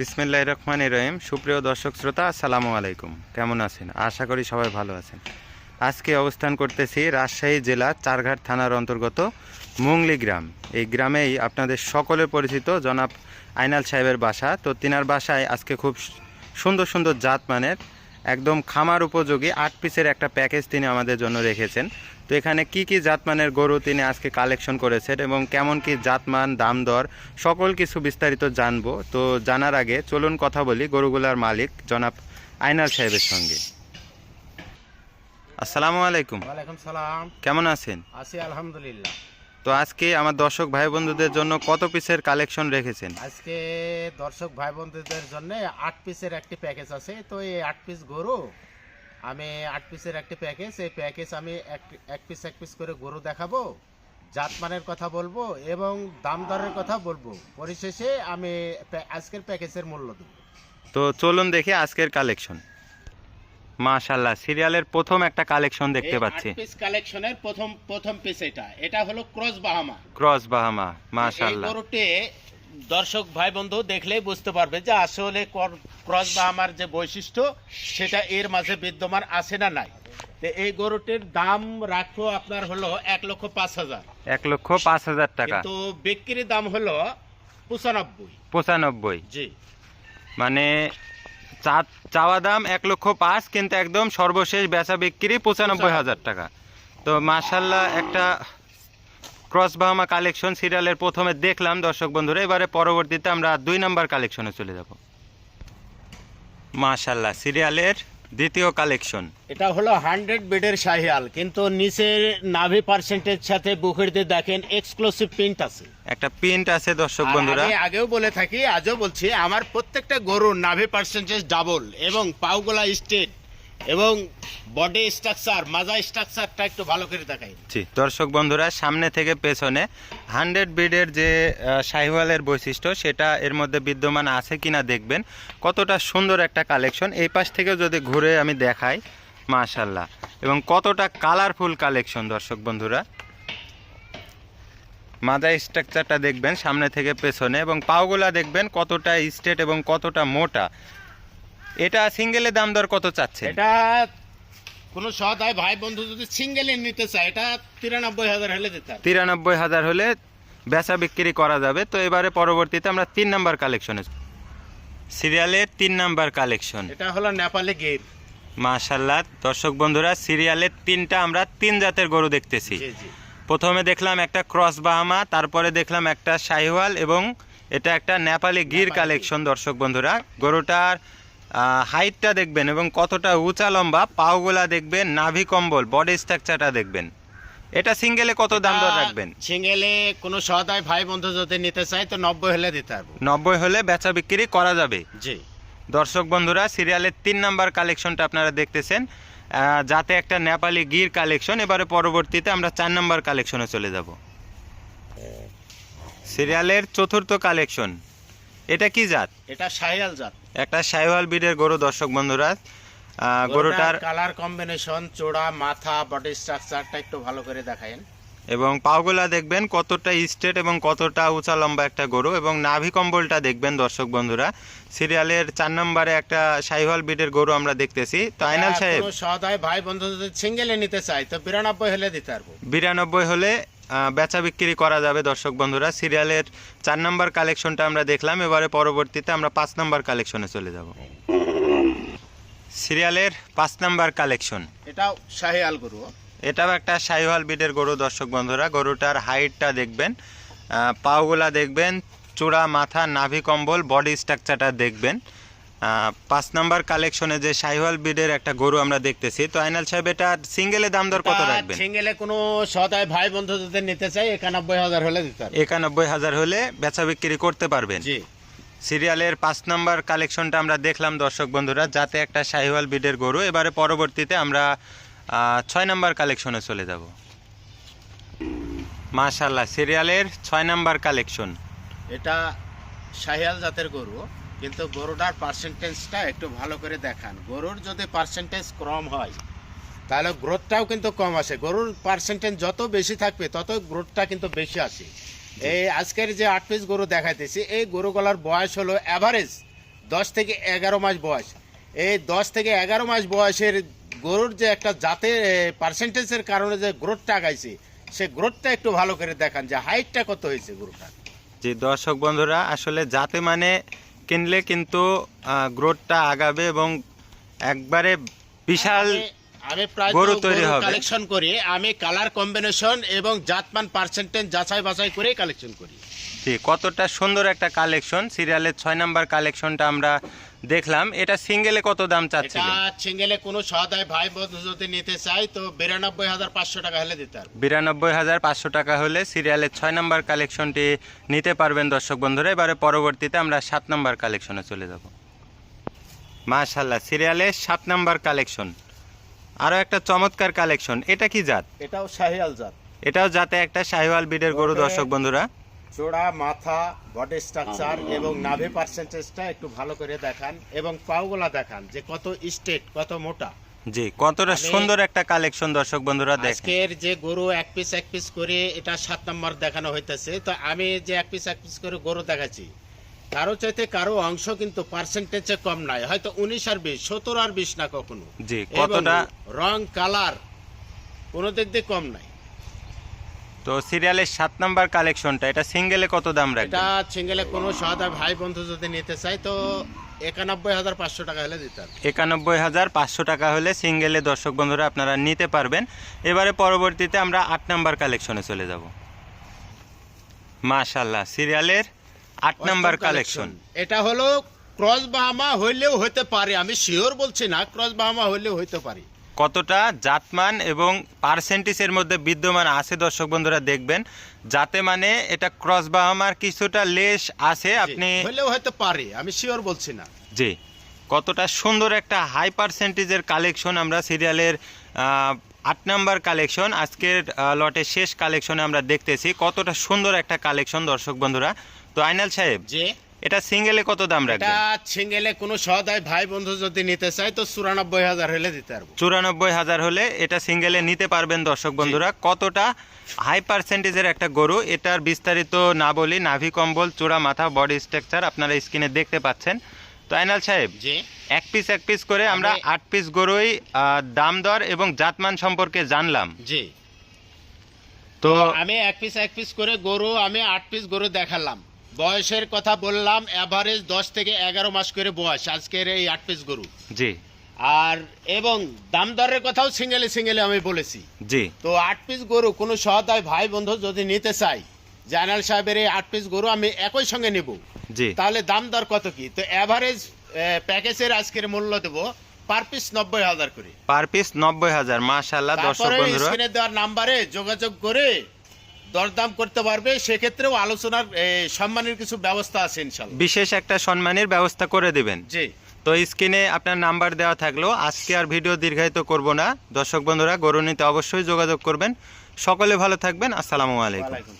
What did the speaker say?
বিসমিল্লাহ রহমান রহিম। সুপ্রিয় দর্শক শ্রোতা, আসসালামু আলাইকুম। কেমন আছেন? আশা করি সবাই ভালো আছেন। আজকে অবস্থান করতেছি রাজশাহী জেলা চারঘাট থানার অন্তর্গত মুংলি গ্রাম। এই গ্রামেই আপনাদের সকলে পরিচিত জনাব আইনাল সাহেবের বাসা। তো তিনার বাসায় আজকে খুব সুন্দর সুন্দর জাতমানের একদম খামার উপযোগী। আট পিসের একটা প্যাকেজ তিনি আমাদের জন্য রেখেছেন। তো এখানে কি কি জাতমানের গরু তিনি আজকে কালেকশন করেছেন এবং কেমন কি জাতমান দাম দর সকল কিছু বিস্তারিত জানব। তো জানার আগে চলুন কথা বলি গরুগুলার মালিক জনাব আইনাল সাহেবের সঙ্গে। আসসালামু আলাইকুম। ওয়ালাইকুম সালাম। কেমন আছেন? আছি আলহামদুলিল্লাহ। তো আজকে আমার দর্শক ভাই বন্ধুদের জন্য কত পিসের কালেকশন রেখেছেন? আজকে দর্শক ভাই বন্ধুদের জন্য আট পিসের একটি প্যাকেজ আছে। তো এই আট পিস গরু আমি আট পিসের একটি প্যাকেজ। এই প্যাকেজ আমি এক এক পিস এক পিস করে গরু দেখাবো জাতমানের কথা বলব এবং দাম দরের কথা বলব। পরিশেষে আমি আজকের প্যাকেজের মূল্য দেবো। তো চলুন দেখি আজকের কালেকশন। মাশাল্লাহ সিরিয়ালের প্রথম একটা কালেকশন দেখতে পাচ্ছি। পিস কালেকশনের প্রথম প্রথম পিস এটা। এটা হলো ক্রস বাহামা ক্রস বাহামা মাশাল্লাহ গরুটি দর্শক ভাই বন্ধু দেখলেই বুঝতে পারবে যে আসলে ক্রস বা আমার যে বৈশিষ্ট্য সেটা এর মাঝে বিদ্যমান আছে না নাই। এই গরুটির দাম রাখো আপনার হলো এক লক্ষ পাঁচ হাজার। এক লক্ষ পাঁচ হাজার টাকা। তো বিক্রির দাম হলো পঁচানব্বই। পঁচানব্বই। জি। মানে চা- চাওয়া দাম এক লক্ষ পাঁচ কিন্তু একদম সর্বশেষ বেচা বিক্রি পঁচানব্বই হাজার টাকা। তো মাসাল্লাহ একটা ক্রস বাহামা কালেকশন সিরিয়ালের প্রথমে দেখলাম দর্শক বন্ধুরা। এবারে পরবর্তীতে আমরা দুই নাম্বার কালেকশনে চলে যাব। মাশাল্লাহ সিরিয়ালের দ্বিতীয় কালেকশন এটা হলো হান্ড্রেড বেডের শাহিয়াল কিন্তু নিচের নাভি পার্সেন্টের সাথে বুকের দিয়ে দেখেন এক্সক্লুসিভ প্রিন্ট আছে। একটা প্রিন্ট আছে দর্শক বন্ধুরা। আমি আগেও বলে থাকি আজও বলছি আমার প্রত্যেকটা গরুর নাভি পার্সেন্টেজ ডাবল এবং পাউগোলা স্টেট এবং বডি স্ট্রাকচার মাজা স্ট্রাকচারটা একটু ভালো করে দেখাই। জি, দর্শক বন্ধুরা, সামনে থেকে পেছনে হান্ড্রেড ব্রিডের যে শাহিওয়ালের বৈশিষ্ট্য, সেটা এর মধ্যে বিদ্যমান আছে কিনা দেখবেন। কতটা সুন্দর একটা কালেকশন এই পাশ থেকে যদি ঘুরে আমি দেখাই মাশাল্লাহ এবং কতটা কালারফুল কালেকশন দর্শক বন্ধুরা। মাদা স্ট্রাকচারটা দেখবেন সামনে থেকে পেছনে এবং পাওগুলা দেখবেন কতটা স্টেট এবং কতটা মোটা। এটা সিঙ্গেলের দাম দর কত চাচ্ছে এটা কোনো সদায় ভাই বন্ধু যদি সিঙ্গেলে নিতে চায় এটা তিরানব্বই হাজার হলে দিতে তিরানব্বই হাজার হলে বেচা বিক্রি করা যাবে। তো এবারে পরবর্তীতে আমরা তিন নাম্বার কালেকশনে সিরিয়ালের তিন নাম্বার কালেকশন এটা হলো নেপালি গির। মাশাল্লাহ দর্শক বন্ধুরা সিরিয়ালের তিনটা আমরা তিন জাতের গরু দেখতেছি। প্রথমে দেখলাম একটা ক্রস বাহামা তারপরে দেখলাম একটা শাহিওয়াল এবং এটা একটা নেপালি গির কালেকশন দর্শক বন্ধুরা। গরুটার হাইটটা দেখবেন এবং কতটা উঁচা লম্বা পাওগুলা দেখবেন নাভি কম্বল বডি স্ট্রাকচারটা দেখবেন। এটা সিঙ্গেলে কত দাম দর রাখবেন? সিঙ্গেলে কোনো সদায় ভাই বন্ধু যদি নিতে চায় তো নব্বই হলে দিতে হবে নব্বই হলে বেচা বিক্রি করা যাবে। জি। দর্শক বন্ধুরা সিরিয়ালের তিন নাম্বার কালেকশনটা আপনারা দেখতেছেন। যাতে একটা নেপালি গির কালেকশন এবারে পরবর্তীতে আমরা চার নাম্বার কালেকশনে চলে যাব। সিরিয়ালের চতুর্থ কালেকশন এটা কি জাত? এটা শাহিয়াল জাত। একটা সাইওয়াল বিডের গরু দর্শক বন্ধুরা। গরুটার কালার কম্বিনেশন চোড়া মাথা বডি স্ট্রাকচারটা একটু ভালো করে দেখায়েন। এবং পাওগুলা দেখবেন কতটা স্ট্রেট এবং কতটা উঁচা লম্বা একটা গরু এবং নাভি কম্বলটা দেখবেন দর্শক বন্ধুরা। সিরিয়ালের চার নম্বরে একটা সাইওয়াল বিডের গরু আমরা দেখতেছি। তো আইনাল সাহেব সদায় ভাই বন্ধু সিঙ্গেলে নিতে চাই তো বিরানব্বই হলে দিতে পারব। বিরানব্বই হলে বেচা বিক্রি করা যাবে দর্শক বন্ধুরা। সিরিয়ালের চার নাম্বার কালেকশনটা আমরা দেখলাম। এবারে পরবর্তীতে আমরা পাঁচ নাম্বার কালেকশনে চলে যাব। সিরিয়ালের পাঁচ নাম্বার কালেকশন। এটাও শাহিয়াল গরু এটাও একটা সাইওয়াল বিডের গরু দর্শক বন্ধুরা। গরুটার হাইটটা দেখবেন পাওগুলা দেখবেন চূড়া মাথা নাভি কম্বল বডি স্ট্রাকচারটা দেখবেন। পাঁচ নাম্বার কালেকশনে যে সাইওয়াল বিডের একটা গরু আমরা দেখতেছি তো আইনাল সাহেব এটা সিঙ্গেলে দাম দর কত রাখবেন? সিঙ্গেলে কোনো সদায় ভাই বন্ধু যদি নিতে চায় একানব্বই হাজার হলে দিতে একানব্বই হাজার হলে বেচা বিক্রি করতে পারবেন। জি। সিরিয়ালের পাঁচ নাম্বার কালেকশনটা আমরা দেখলাম দর্শক বন্ধুরা যাতে একটা শাহিওয়াল বিডের গরু এবারে পরবর্তীতে আমরা ছয় নাম্বার কালেকশনে চলে যাব। মাশাল্লাহ সিরিয়ালের ছয় নাম্বার কালেকশন এটা শাহিয়াল জাতের গরু। কিন্তু গরুটার পার্সেন্টেজটা একটু ভালো করে দেখান। গরুর যদি পার্সেন্টেজ কম হয় তাহলে গ্রোথটাও কিন্তু কম আসে। গরুর পার্সেন্টেজ যত বেশি থাকবে তত গ্রোথটা কিন্তু বেশি আসে। এই আজকের যে আট পিস গরু দেখাইতেছি এই গরুগুলার বয়স হলো অ্যাভারেজ দশ থেকে এগারো মাস বয়স। এই দশ থেকে এগারো মাস বয়সের গরুর যে একটা জাতের পার্সেন্টেজের কারণে যে গ্রোথটা আগাইছে সে গ্রোথটা একটু ভালো করে দেখান যে হাইটটা কত হয়েছে গরুটা যে দর্শক বন্ধুরা আসলে যাতে মানে কিনলে কিন্তু গ্রোথটা আগাবে এবং একবারে বিশাল আমি- প্রায় গরু তৈরি হবে। কালেকশন করি আমি কালার কম্বিনেশন এবং জাতমান পার্সেন্টেজ যাচাই বাছাই করে কালেকশন করি জি কতটা সুন্দর একটা কালেকশন সিরিয়ালের ছয় নাম্বার কালেকশনটা আমরা দেখলাম এটা সিঙ্গেলে কত দাম এটা চাচ্ছিল সিঙ্গেলে কোনো সহায় ভাই বন্ধু যদি নিতে চাই তো বিরানব্বই হাজার পাঁচশো টাকা হলে দিতে পারব। বিরানব্বই হাজার পাঁচশো টাকা হলে সিরিয়ালের ছয় নম্বর কালেকশনটি নিতে পারবেন দর্শক বন্ধুরা। এবারে পরবর্তীতে আমরা সাত নম্বর কালেকশনে চলে যাব। মাশাল্লাহ সিরিয়ালের সাত নম্বর কালেকশন আরও একটা চমৎকার কালেকশন এটা কি জাত? এটাও শাহিয়াল জাত। এটাও যাতে একটা শাহিওয়াল বিডের গরু দর্শক বন্ধুরা। চোড়া মাথা বডি স্ট্রাকচার এবং নাভি পার্সেন্টেজটা একটু ভালো করে দেখান এবং পাওগুলা দেখান যে কত স্টেট কত মোটা। জি কতটা সুন্দর একটা কালেকশন দর্শক বন্ধুরা দেখেন। আজকের যে গরু এক পিস এক পিস করে এটা সাত নম্বর দেখানো হইতেছে। তো আমি যে এক পিস এক পিস করে গরু দেখাচ্ছি কারও চাইতে কারও অংশ কিন্তু পার্সেন্টেজে কম নাই। হয়তো উনিশ আর বিশ সত্তর আর বিশ না কখনো। জি কতটা? রং কালার কোনো দিক দিয়ে কম নাই। তো সিরিয়ালের সাত নাম্বার কালেকশনটা এটা সিঙ্গেলে কত দাম রাখবেন? এটা সিঙ্গেলে কোনো সাদা ভাই বন্ধু যদি নিতে চাই তো একানব্বই হাজার পাঁচশো টাকা হলে দিতে একানব্বই হাজার পাঁচশো টাকা হলে সিঙ্গেলে দর্শক বন্ধুরা আপনারা নিতে পারবেন। এবারে পরবর্তীতে আমরা আট নাম্বার কালেকশনে চলে যাব। মাশাল্লাহ সিরিয়ালের আট নাম্বার কালেকশন। এটা হলো ক্রস বাহামা হইলেও হইতে পারে আমি শিওর বলছি না ক্রস বাহামা হইলেও হইতে পারে। কতটা জাতমান এবং পার্সেন্টেজের মধ্যে বিদ্যমান আছে দর্শক বন্ধুরা দেখবেন। যাতে মানে এটা ক্রস বাহামার কিছুটা লেশ আছে আপনি হইলেও হইতে পারে আমি শিওর বলছি না। জি কতটা সুন্দর একটা হাই পার্সেন্টেজের কালেকশন আমরা সিরিয়ালের আট নাম্বার কালেকশন আজকের লটের শেষ কালেকশনে আমরা দেখতেছি। কতটা সুন্দর একটা কালেকশন দর্শক বন্ধুরা। তো আইনাল সাহেব যে এটা সিঙ্গেলে কত দাম এটা রাখবেন? সিঙ্গেলে কোনো সহায় ভাই বন্ধু যদি নিতে চায় তো চুরানব্বই হাজার হলে দিতে পারব। চুরানব্বই হাজার হলে এটা সিঙ্গেলে নিতে পারবেন দর্শক বন্ধুরা। কতটা? হাই পার্সেন্টেজের একটা গরু এটার বিস্তারিত না বলি নাভি কম্বল চূড়া মাথা বডি স্ট্রাকচার আপনারা স্ক্রিনে দেখতে পাচ্ছেন। তো আইনাল সাহেব যে এক পিস এক পিস করে আমরা আট পিস গরুই দাম দর এবং জাতমান সম্পর্কে জানলাম। জি। তো আমি এক পিস এক পিস করে গরু আমি আট পিস গরু দেখালাম। বয়সের কথা বললাম এভারেজ দশ থেকে এগারো মাস করে বয়স আজকের এই আট পিস গরু। জি। আর এবং দাম দরের কথাও সিঙ্গেলে সিঙ্গেলে আমি বলেছি। জি। তো আট পিস গরু কোনো সহায় ভাই বন্ধু যদি নিতে চাই জানাল সাহেবের এই আট পিস গরু আমি একই সঙ্গে নেব। জি। তাহলে দাম দর কত কি? তো এভারেজ প্যাকেজের আজকের মূল্য দেবো পার পিস নব্বই হাজার করে। পার পিস নব্বই হাজার মাশাল্লাহ দর্শক বন্ধুরা। স্ক্রিনে দেওয়ার নাম্বারে যোগাযোগ করে দরদাম করতে পারবে সেক্ষেত্রেও আলোচনার সম্মানের কিছু ব্যবস্থা আছে ইনশাল্লাহ। বিশেষ একটা সম্মানের ব্যবস্থা করে দেবেন। জি। তো স্ক্রিনে আপনার নাম্বার দেওয়া থাকল আজকে আর ভিডিও দীর্ঘায়িত করব না। দর্শক বন্ধুরা গরু নিতে অবশ্যই যোগাযোগ করবেন। সকলে ভালো থাকবেন আসসালামু আলাইকুম।